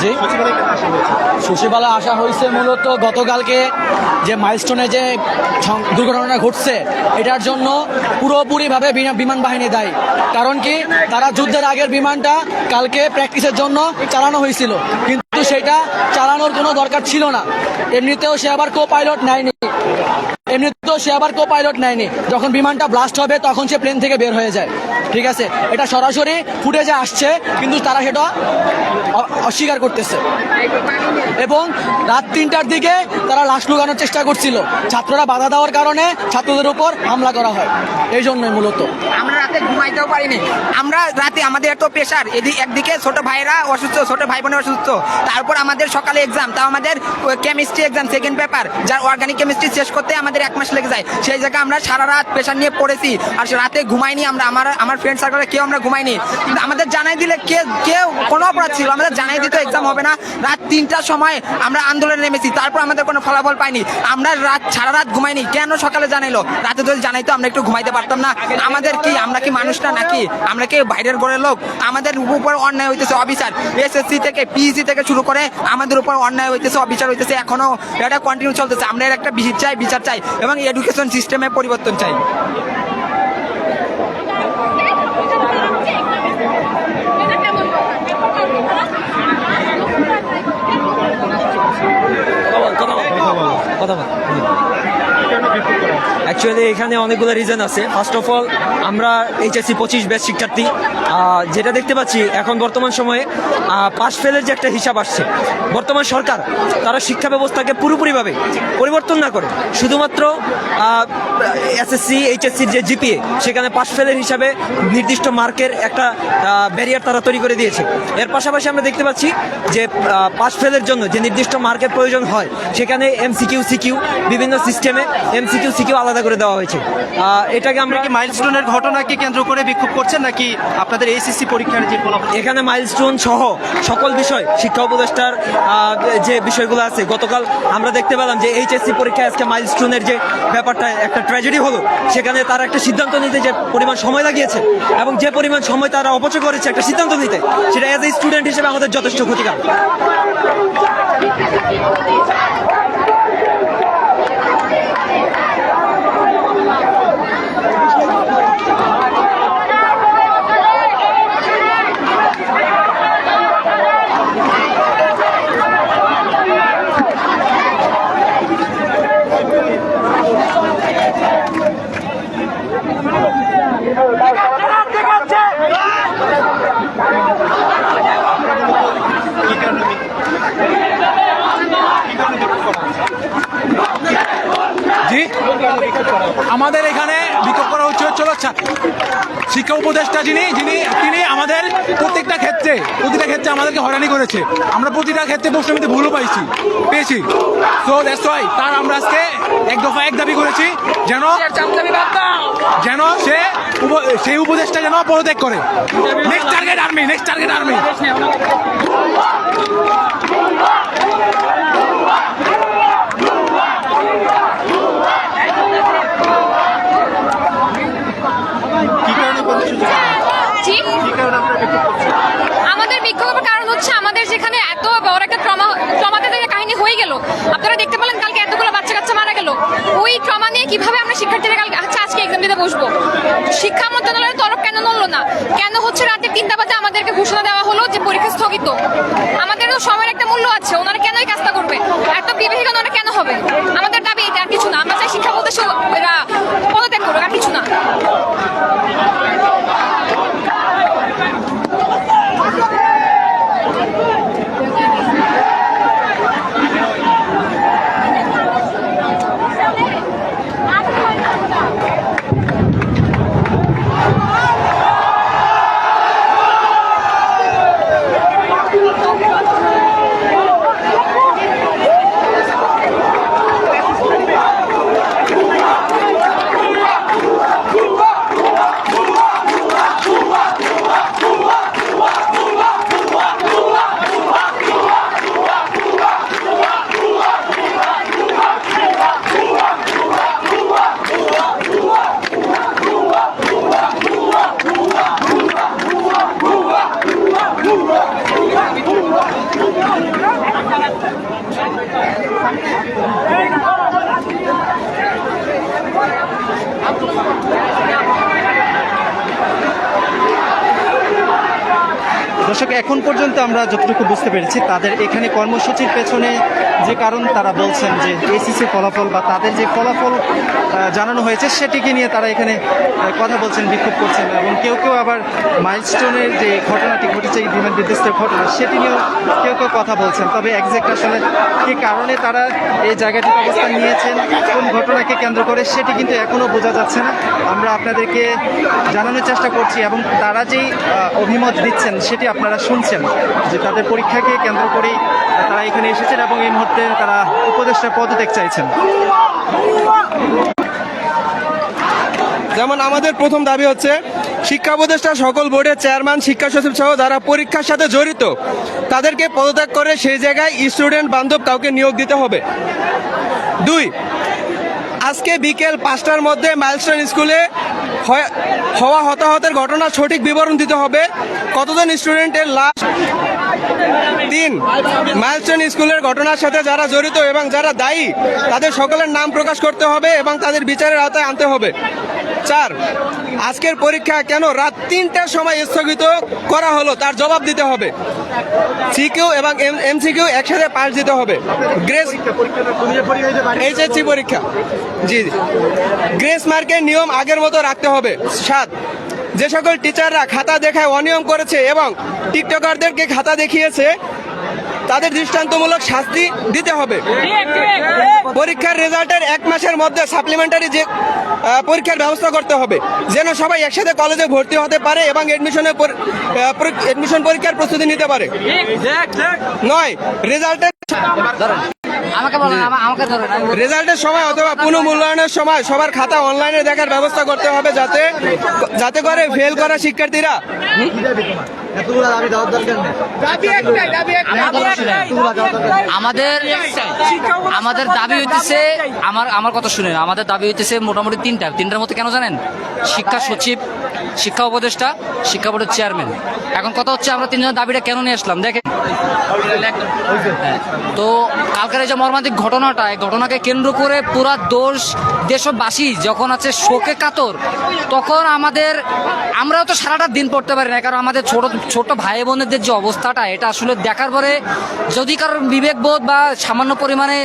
জি। আসা হয়েছে মূলত গতকালকে যে মাইলস্টোনে যে দুর্ঘটনা ঘটছে, এটার জন্য পুরোপুরিভাবে বিমান বাহিনী দায়ী। কারণ কি, তারা যুদ্ধের আগের বিমানটা কালকে প্র্যাকটিসের জন্য চালানো হয়েছিল। কিন্তু সেটা চালানোর কোনো দরকার ছিল না। এমনিতেও সে আবার কো পাইলট নেয়নি। এমনিতেও সে আবার কো পাইলট নেয়নি। যখন বিমানটা ব্লাস্ট হবে, তখন সে প্লেন থেকে বের হয়ে যায়। ঠিক আছে? এটা সরাসরি ফুটেজে আসছে, কিন্তু তারা সেটা অস্বীকার করতেছে। এবং রাত তিনটার দিকে তারা লাশ লুকানোর চেষ্টা করছিল। ছাত্ররা বাধা দেওয়ার কারণে ছাত্রদের উপর হামলা করা হয়। এই জন্যই মূলত। আমরা রাতে ঘুমাইতেও পারিনি। আমরা রাতে, আমাদের এত প্রেশার এদিকে একদিকে ছোট ভাইরা অসুস্থ, ছোট ভাই বোনের অসুস্থ। তারপর আমাদের সকালে এক্সাম তাও আমাদের কেমিস্ট্রি এক্সাম সেকেন্ড পেপার যার অর্গানিক কেমিস্ট্রি শেষ করতে আমাদের এক মাস লেগে যায়। সেই জায়গায় আমরা সারা রাত প্রেশার নিয়ে পড়েছি। আর রাতে ঘুমাইনি আমরা। আমার আমার ফ্রেন্ড সার্কেলে কেউ আমরা ঘুমাইনি। কিন্তু আমাদের জানাই দিলে কে, কেউ কোনো অপরাধ ছিল। আমাদের জানাই দিতে এক্সাম হবে না। রাত তিনটার সময় আমরা আন্দোলনে নেমেছি। তারপর আমাদের কোনো ফলাফল পাইনি। আমরা রাত, সারা রাত ঘুমাইনি। কেন সকালে জানাইলো? রাতে যদি জানাইতো আমরা একটু ঘুমাইতে পারতাম না। আমাদের কি, আমরা কি মানুষটা নাকি? আমরা কি বাইরের ঘরের লোক? আমাদের উপর অন্যায় হইতেছে অবিচার। এসএসসি থেকে পিএসসি থেকে শুরু করে আমাদের উপর অন্যায় হইতেছে, অবিচার হইতেছে। এখনও এটা কন্টিনিউ চলতেছে। আমরা একটা বিচার চাই বিচার চাই। এবং এডুকেশন সিস্টেমে পরিবর্তন চাই। অ্যাকচুয়ালি এখানে অনেকগুলো রিজন আছে। ফার্স্ট অফ অল আমরা এইচএসসি পঁচিশ ব্যাচ শিক্ষার্থী। যেটা দেখতে পাচ্ছি, এখন বর্তমান সময়ে পাস ফেলের যে একটা হিসাব আসছে, বর্তমান সরকার তারা শিক্ষা ব্যবস্থাকে পুরোপুরিভাবে পরিবর্তন না করে, শুধুমাত্র এসএসসি এইচএসসির যে জিপিএ, সেখানে পাস ফেলের হিসাবে নির্দিষ্ট মার্কের একটা ব্যারিয়ার তারা তৈরি করে দিয়েছে। এর পাশাপাশি আমরা দেখতে পাচ্ছি যে পাস ফেলের জন্য যে নির্দিষ্ট মার্কের প্রয়োজন হয়, সেখানে এমসিকিউ, সিকিউ, বিভিন্ন সিস্টেমে এমসিকিউ, সিকিউ আলাদা করে দেওয়া হয়েছে। এটাকে আমরা কি মাইলস্টোনের ঘটনাকে কেন্দ্র করে বিক্ষোভ করছেন, নাকি আপনাদের এইচএসসি পরীক্ষার যে ফলাফল। এখানে মাইলস্টোন সহ সকল বিষয়, শিক্ষা উপদেষ্টার যে বিষয়গুলো আছে, গতকাল আমরা দেখতে পেলাম যে এইচএসসি পরীক্ষায় আজকে মাইলস্টোনের যে ব্যাপারটা, একটা ট্র্যাজেডি হলো, সেখানে তারা একটা সিদ্ধান্ত নিতে যে পরিমাণ সময় লাগিয়েছে এবং যে পরিমাণ সময় তারা অপচয় করেছে একটা সিদ্ধান্ত নিতে, সেটা অ্যাজ এ স্টুডেন্ট হিসেবে আমাদের যথেষ্ট ক্ষতিকার কি কারণে জি আমাদের এখানে বিক্ষোভ করা হচ্ছে ছা- শিক্ষা উপদেষ্টা যিনি যিনি, তিনি আমাদের প্রত্যেকটা ক্ষেত্রে, প্রতিটা ক্ষেত্রে আমাদেরকে হয়রানি করেছে। আমরা প্রতিটা ক্ষেত্রে প্রশ্নমিতে ভুলও পাইছি, পেয়েছি। তো দ্যাটস ওয়াই তার আমরা আজকে এক দফা এক দাবি করেছি, যেন যেন সে সেই উপদেশটা যেন পদত্যাগ করে। Next target army next target army কি কারণে কর্মসূচি করা হচ্ছে? জি কি কারণে আপনারা বিক্ষোভ করছেন আমাদের বিক্ষোভের কারণ হচ্ছে আমাদের যেখানে এত বড় একটা ট্রমা ট্রমাতে কাহিনী হয়ে গেল। আপনারা দেখতে পেলেন কালকে এতগুলো বাচ্চা কাচ্চা মারা গেল। ওই ট্রমা নিয়ে কীভাবে আমরা শিক্ষার্থীরা কালকে আচ্ছা আজকে এক্সাম দিতে বসবো? শিক্ষা মন্ত্রণালয়ের তরফ কেন নড়লো না? কেন হচ্ছে রাতে তিনটা বাজে আমাদেরকে ঘোষণা দেওয়া হলো যে পরীক্ষা স্থগিত? আমাদের তো সময়ের একটা মূল্য আছে, ওনারা কেন এই কাজটা করবে? এত ওনারা কেন হবে? আমাদের দাবি এটা, আর কিছু না। আমরা চাই শিক্ষা বলতে দর্শক, এখন পর্যন্ত আমরা যতটুকু বুঝতে পেরেছি, তাদের এখানে কর্মসূচির পেছনে যে কারণ তারা বলছেন যে এসিসি ফলাফল বা তাদের যে ফলাফল জানানো হয়েছে, সেটিকে নিয়ে তারা এখানে কথা বলছেন, বিক্ষোভ করছেন এবং কেউ কেউ আবার মাইলস্টোনের যে ঘটনাটি ঘটেছে, এই বিমান বিধ্বস্তের ঘটনা, সেটি নিয়েও কেউ কেউ কথা বলছেন। তবে একজ্যাক্ট আসলে কি কারণে তারা এই জায়গাটিতে অবস্থান নিয়েছেন, কোন ঘটনাকে কেন্দ্র করে, সেটি কিন্তু এখনও বোঝা যাচ্ছে না। আমরা আপনাদেরকে জানানোর চেষ্টা করছি এবং তারা যেই অভিমত দিচ্ছেন, সেটি আপনারা শুনছেন যে তাদের পরীক্ষাকে কেন্দ্র করেই তারা এখানে এসেছেন এবং এই মুহূর্তে তারা উপদেষ্টা পদত্যাগ চাইছেন। যেমন আমাদের প্রথম দাবি হচ্ছে, শিক্ষা উপদেষ্টা সকল বোর্ডের চেয়ারম্যান, শিক্ষা সচিব সহ যারা পরীক্ষার সাথে জড়িত, তাদেরকে পদত্যাগ করে সেই জায়গায় স্টুডেন্ট বান্ধব কাউকে নিয়োগ দিতে হবে। দুই আজকে বিকেল পাঁচটার মধ্যে মাইলস্টোন স্কুলে হওয়া হতাহতের ঘটনা সঠিক বিবরণ দিতে হবে। কতজন স্টুডেন্টের লাশ? তিন। মাইলস্টোন স্কুলের ঘটনার সাথে যারা জড়িত এবং যারা দায়ী, তাদের সকলের নাম প্রকাশ করতে হবে এবং তাদের বিচারের আওতায় আনতে হবে। চার। আজকের পরীক্ষা কেন রাত তিনটার সময় স্থগিত করা হলো, তার জবাব দিতে হবে। সিকিউ এবং এমসিকিউ একসাথে পাশ দিতে হবে। গ্রেস এইচএসসি পরীক্ষা। জি জি। গ্রেস মার্কের নিয়ম আগের মতো রাখতে হবে। সাত। যে সকল টিচাররা খাতা দেখায় অনিয়ম করেছে এবং টিকটকারদেরকে খাতা দেখিয়েছে তাদের দৃষ্টান্তমূলক শাস্তি দিতে হবে। পরীক্ষার রেজাল্টের এক মাসের মধ্যে সাপ্লিমেন্টারি যে পরীক্ষার ব্যবস্থা করতে হবে। যেন সবাই একসাথে কলেজে ভর্তি হতে পারে এবং এডমিশনের এডমিশন পরীক্ষার প্রস্তুতি নিতে পারে। নয় রেজাল্টের আমাকে বলেন আমাকে ধরেন রেজাল্টের সময় অথবা পুনঃমূল্যায়নের সময় সবার খাতা অনলাইনে দেখার ব্যবস্থা করতে হবে যাতে যাতে করে ফেল করা শিক্ষার্থীরা। আমাদের আমাদের দাবি হইতেছে আমার আমার কথা শুনে আমাদের দাবি হইতেছে মোটামুটি তিনটা। তিনটার মধ্যে কেন জানেন? শিক্ষা সচিব শিক্ষা উপদেষ্টা শিক্ষা বোর্ডের চেয়ারম্যান এখন কথা হচ্ছে আমরা তিনজনের দাবিটা কেন নিয়ে আসলাম? দেখেন। তো কালকের এই যে মর্মান্তিক ঘটনাটা, এই ঘটনাকে কেন্দ্র করে পুরা দোষ দেশবাসী যখন আছে শোকে কাতর, তখন আমাদের, আমরাও তো সারাটা দিন পড়তে পারি না কারণ আমাদের ছোট ছোট ভাই বোনেদের যে অবস্থাটা, এটা আসলে দেখার পরে যদি কারোর বিবেকবোধ বা সামান্য পরিমাণে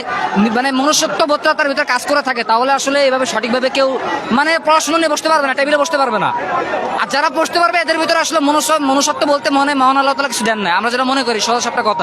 মানে মনুষ্যত্ব বোধটা তার ভিতরে কাজ করে থাকে, তাহলে আসলে এভাবে সঠিকভাবে কেউ মানে পড়াশোনা নিয়ে বসতে পারবে না, টেবিলে বসতে পারবে না। আর যারা বসতে পারবে, এদের ভিতরে আসলে মনুষ্য, মনুষ্যত্ব বলতে মনে, মহান আল্লাহ তালা কিছু দেন না আমরা যেটা মনে করি, সহজ একটা কথা।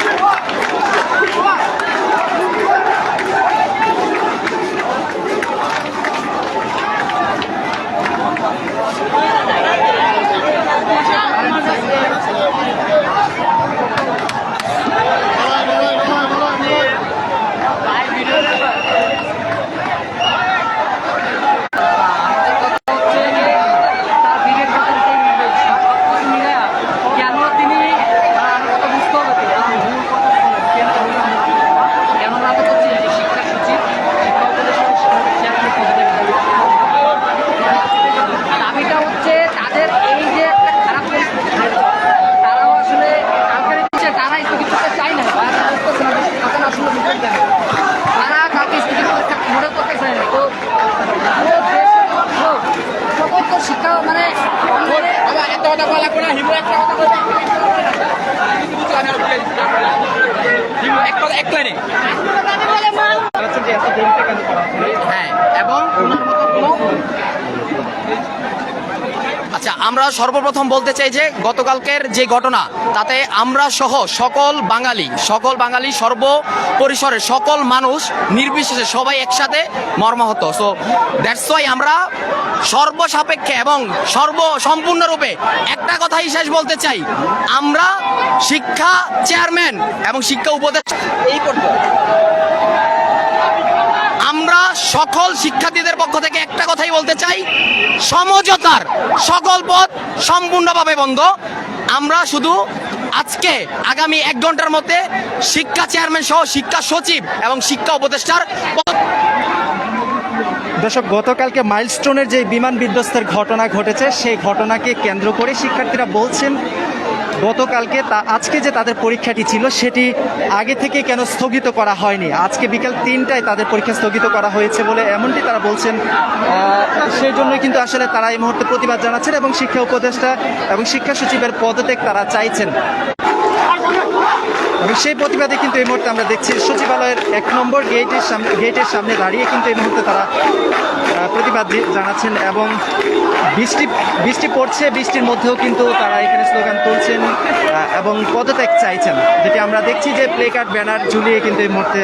হ্যাঁ এবং আচ্ছা আমরা সর্বপ্রথম বলতে চাই যে গতকালকের যে ঘটনা, তাতে আমরা সহ সকল বাঙালি সকল বাঙালি সর্বপরিসরে সকল মানুষ নির্বিশেষে সবাই একসাথে মর্মাহত। সো দ্যাটস ওয়াই আমরা সর্বসাপেক্ষে এবং সর্ব সম্পূর্ণরূপে একটা কথাই শেষ বলতে চাই। আমরা শিক্ষা চেয়ারম্যান এবং শিক্ষা উপদেশ এই আমরা সকল শিক্ষার্থীদের পক্ষ থেকে একটা কথাই বলতে চাই। সমঝোতার সকল পথ সম্পূর্ণভাবে বন্ধ। আমরা শুধু আজকে আগামী এক ঘণ্টার মধ্যে শিক্ষা চেয়ারম্যান সহ শিক্ষা সচিব এবং শিক্ষা উপদেষ্টার পদ দর্শক, গতকালকে মাইলস্টোনের যে বিমান বিধ্বস্তের ঘটনা ঘটেছে, সেই ঘটনাকে কেন্দ্র করে শিক্ষার্থীরা বলছেন গতকালকে তা আজকে যে তাদের পরীক্ষাটি ছিল, সেটি আগে থেকে কেন স্থগিত করা হয়নি? আজকে বিকাল তিনটায় তাদের পরীক্ষা স্থগিত করা হয়েছে বলে এমনটি তারা বলছেন। সেই জন্যই কিন্তু আসলে তারা এই মুহূর্তে প্রতিবাদ জানাচ্ছেন এবং শিক্ষা উপদেষ্টা এবং শিক্ষা সচিবের পদত্যাগ তারা চাইছেন। এবং সেই প্রতিবাদে কিন্তু এই মুহূর্তে আমরা দেখছি সচিবালয়ের এক নম্বর গেটের সামনে গেটের সামনে দাঁড়িয়ে কিন্তু এই মুহূর্তে তারা প্রতিবাদ জানাচ্ছেন এবং বৃষ্টি বৃষ্টি পড়ছে, বৃষ্টির মধ্যেও কিন্তু তারা এখানে স্লোগান তুলছেন এবং পদত্যাগ চাইছেন। যেটি আমরা দেখছি যে প্লে কার্ড ব্যানার ঝুলিয়ে কিন্তু এই মুহূর্তে